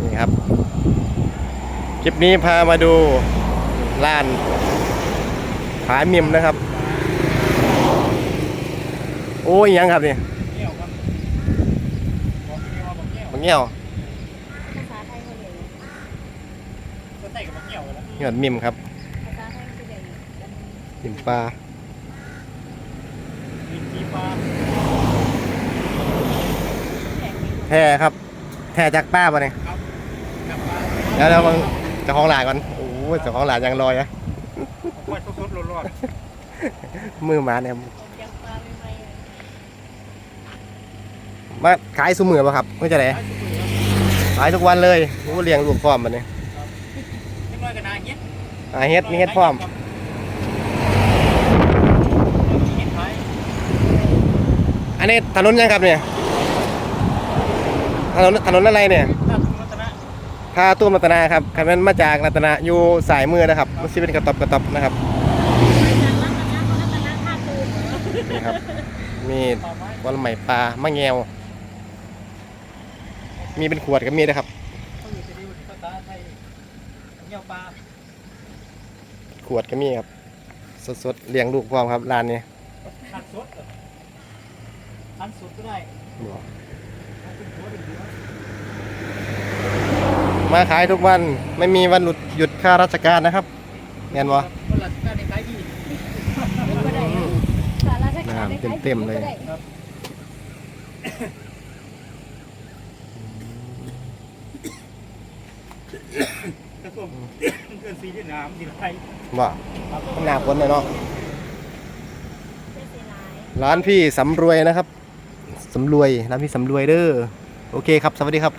นี่ครับ คลิปนี้พามาดูร้านขายมิมนะครับ โอ้ยยังครับนี่เกี่ยวครับบอกเกี่ยวบอกเกี่ยวมังเงี้ยวภาษาไทยเขาเรียกอะไรก็ใส่กับบอกเกี่ยวแล้วเงี้ยวมิมครับภาษาไทยคือเรียกอะไรมิมปลาดินจีฟ้าแท้ครับ แท้จากป้าปะเนี่ยครับกลับมาเดี๋ยวเราเบิ่งเจ้าของร้านก่อนโอ้ยเจ้าของร้านยังลอยอะคอยสดๆร้อนมือหมาเนี่ยยังปลาไม่ไหมมาขายสุมือป่ะครับไม่จะไหนๆใช้สุกุยครับขายทุกวันเลยโอ้เลี้ยงลูกพร้อมมันเนี่ยนิดหน่อยกันนะเงี้ยอาเฮ็ดมีเฮ็ดพร้อมเฮ็ดไทยอันนี้ถนนยังครับเนี่ย ถนนถนนอะไรเนี่ยตัดรัตนะพาตู้มรัตนาครับคันนั้นมาจากรัตนาอยู่สายมือนะครับมันสิเป็นกระตอบกระตอบนะครับนี่ครับมีต่อไม้วันใหม่ปลา มะแงว มีเป็นขวดก็มีนะครับเขาอยู่ที่นี่ภาษาไทยเกี่ยวปลาขวดก็มีครับ สดๆเลี้ยงลูกพร้อมครับร้านนี้ทันสดเหรอทันสดก็ได้ทันเป็นหัวเป็นหัว มาขายทุกวันไม่มีวันหยุดหยุดค่าราชการนะครับเห็นบ่คนหลักการในขายดีก็ได้สาราชการน้ำเต็มๆเลยกระทรวงเกินสีเวียดนามสีไทยว่าครับหนาคนเลยเนาะร้านพี่สำรวยนะครับสำรวยร้านพี่สำรวยเด้อโอเคครับ สวัสดีครับ